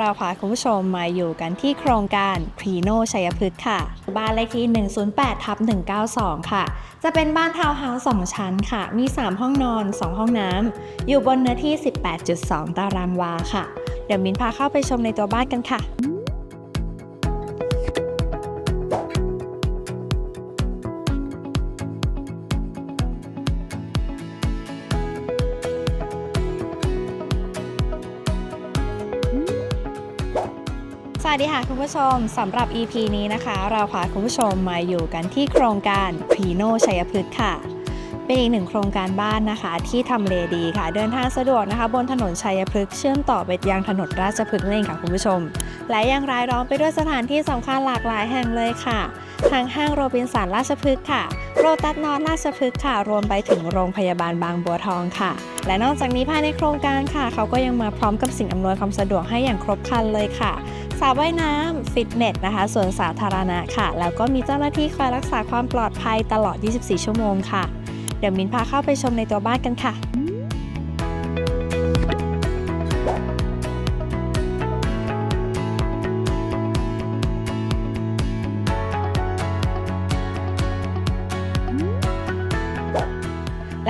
เราพาคุณผู้ชมมาอยู่กันที่โครงการพรีโนชัยพฤกษ์ค่ะ บ้านเลขที่ 108 ทับ 192 ค่ะ จะเป็นบ้านทาวน์เฮาส์2ชั้นค่ะ มี 3 ห้องนอน 2 ห้องน้ำ อยู่บนเนื้อที่ 18.2 ตารางวาค่ะ เดี๋ยวมินพาเข้าไปชมในตัวบ้านกันค่ะ สวัสดีค่ะคุณผู้ชมสำหรับ EP นี้นะคะ เราพาคุณผู้ชมมาอยู่กันที่โครงการพีโนชัยพฤกษ์ค่ะ เป็นอีกหนึ่งโครงการบ้านนะคะ ที่ทำเลดีค่ะ เดินทางสะดวกนะคะ บนถนนชัยพฤกษ์เชื่อมต่อไปยังถนนราชพฤกษ์นั่นเองค่ะคุณผู้ชม และยังรายล้อมไปด้วยสถานที่สำคัญหลากหลายแห่งเลยค่ะทางห้างโรบินสันราชพฤกษ์ค่ะโรตัสนอนราชพฤกษ์ค่ะรวมไปถึงโรงพยาบาลบางบัวทองค่ะ และนอกจากนี้ภายในโครงการค่ะ เขาก็ยังมาพร้อมกับสิ่งอำนวยความสะดวกให้อย่างครบครันเลยค่ะ ระว่ายน้ำฟิตเนสนะคะส่วนสาธารณะค่ะ แล้วก็มีเจ้าหน้าที่คอยรักษาความปลอดภัยตลอด 24 ชั่วโมงค่ะ เดี๋ยวมินพาเข้าไปชมในตัวบ้านกันค่ะ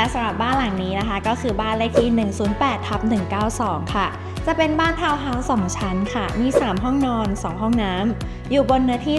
และสำหรับบ้านหลังนี้นะคะ ก็คือบ้านเลขที่ 108ทับ192 ค่ะ จะเป็นบ้านทาวน์เฮาส์2ชั้นค่ะ มี 3 ห้องนอน 2 ห้องน้ำ อยู่บนเนื้อที่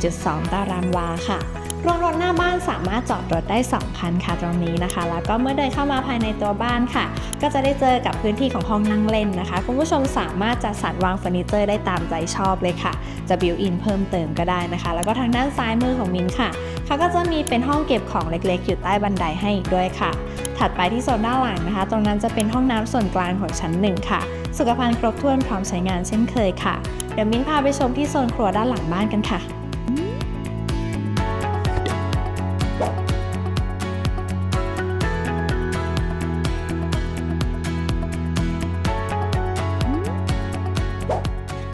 18.2 ตารางวาค่ะโรงรถหน้าบ้านสามารถจอดรถได้ 2 คันค่ะตรงนี้นะคะ แล้วก็เมื่อเดินเข้ามาภายในตัวบ้านค่ะ ก็จะได้เจอกับพื้นที่ของห้องนั่งเล่นนะคะ คุณผู้ชมสามารถจัดสรรวางเฟอร์นิเจอร์ได้ตามใจชอบเลยค่ะ จะบิวอินเพิ่มเติมก็ได้นะคะ แล้วก็ทางด้านซ้ายมือของมินค่ะ เขาก็จะมีเป็นห้องเก็บของเล็กๆ อยู่ใต้บันไดให้อีกด้วยค่ะ ถัดไปที่โซนด้านหลังนะคะ ตรงนั้นจะเป็นห้องน้ำส่วนกลางของชั้นหนึ่งค่ะ สุขภัณฑ์ครบถ้วนพร้อมใช้งานเช่นเคยค่ะ เดี๋ยวมิ้นพาไปชมที่โซนครัวด้านหลังบ้านกันค่ะ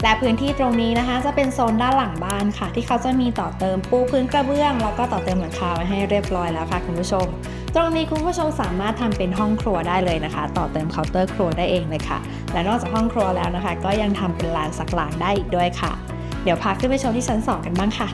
และพื้นที่ตรงนี้นะคะ จะเป็นโซนด้านหลังบ้านค่ะ ที่เขาจะมีต่อเติมปูพื้นกระเบื้อง แล้วก็ต่อเติมหลังคาไว้ให้เรียบร้อยแล้วค่ะคุณผู้ชม ตรงนี้คุณผู้ชมสามารถทำเป็นห้องครัวได้เลยนะคะ ต่อเติมเคาน์เตอร์ครัวได้เองเลยค่ะ และนอกจากห้องครัวแล้วนะคะ ก็ยังทำเป็นลานสักหลังได้อีกด้วยค่ะ เดี๋ยวพาขึ้นไปชมที่ชั้น 2 กันบ้างค่ะ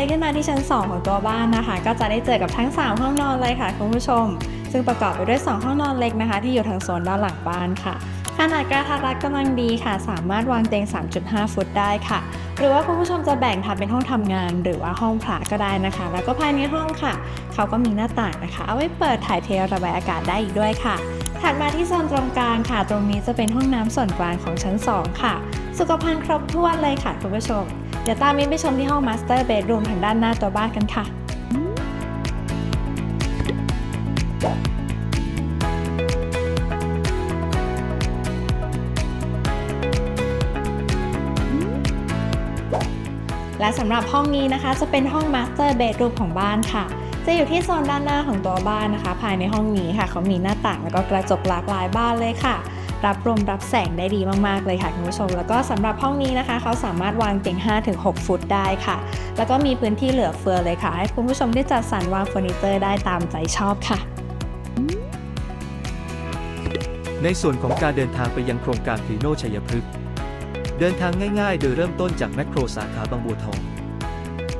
นขึ้นมาที่ชั้น 2 ของตัวบ้านนะคะ ก็จะได้เจอกับทั้ง 3 ห้องนอนเลยค่ะคุณผู้ชม ซึ่งประกอบไปด้วย 2 ห้องนอนเล็กนะคะ ที่อยู่ทางโซนด้านหลังบ้านค่ะ ขนาดกระทัดรัดกำลังดีค่ะ สามารถวางเตียง 3.5 ฟุตได้ค่ะ หรือว่าคุณผู้ชมจะแบ่งทำเป็นห้องทำงาน หรือว่าห้องพระก็ได้นะคะ แล้วก็ภายในห้องค่ะ เขาก็มีหน้าต่างนะคะ เอาไว้เปิดถ่ายเทระบายอากาศได้อีกด้วยค่ะถัดมาที่โซนตรงกลางค่ะ ตรงนี้จะเป็นห้องน้ำส่วนกลางของชั้น 2 ค่ะ สุขภัณฑ์ครบถ้วนเลยค่ะคุณผู้ชม ดี๋ยวตามมิ้นไปชมที่ห้องมาสเตอร์เบดรูมทางด้านหน้าตัวบ้านกันค่ะและสำหรับห้องนี้นะคะจะเป็นห้องมาสเตอร์เบดรูมของบ้านค่ะ จะอยู่ที่โซนด้านหน้าของตัวบ้านนะคะ ภายในห้องนี้ค่ะ เขามีหน้าต่างแล้วก็กระจกหลากหลายบ้านเลยค่ะ รับลมรับแสงได้ดีมากๆเลยค่ะคุณผู้ชม แล้วก็สำหรับห้องนี้นะคะ เขาสามารถวางเตียง5-6 ฟุตได้ค่ะ แล้วก็มีพื้นที่เหลือเฟือเลยค่ะให้คุณผู้ชมได้จัดสรรวางเฟอร์นิเจอร์ได้ตามใจชอบค่ะในส่วนของการเดินทางไปยังโครงการพรีโนชัยพฤกษ์เดินทางง่ายๆ โดยเริ่มต้นจากแมคโครสาขาบางบัวทอง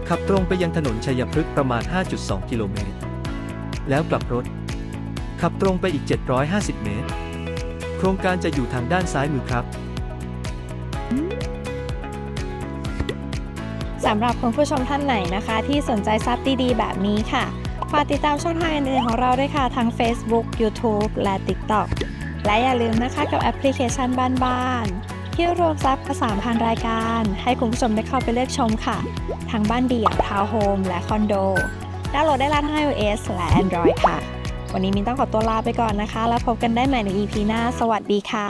ขับตรงไปยังถนนชัยพฤกษ์ประมาณ 5.2 กิโลเมตร แล้วกลับรถ ขับตรงไปอีก 750 เมตร โครงการจะอยู่ทางด้านซ้ายมือครับ สำหรับคุณผู้ชมท่านไหนนะคะ ที่สนใจซับดีๆแบบนี้ค่ะ ฝากติดตามช่องทางอื่นๆของเราด้วยค่ะ ทั้ง Facebook YouTube และ TikTok และอย่าลืมนะคะกับแอปพลิเคชันบ้านๆที่รวมซับกว่า3,000 รายการ ให้คุณผู้ชมได้เข้าไปเลือกชมค่ะ ทั้งบ้านเดี่ยวทาวน์โฮมและคอนโดดาวน์โหลดได้แล้วทั้ง iOS และ Android ค่ะ วันนี้มินต้องขอตัวลาไปก่อนนะคะ แล้วพบกันได้ใหม่ใน EP หน้า สวัสดีค่ะ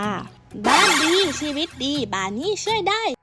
บ้านดีชีวิตดีบ้านนี้ช่วยได้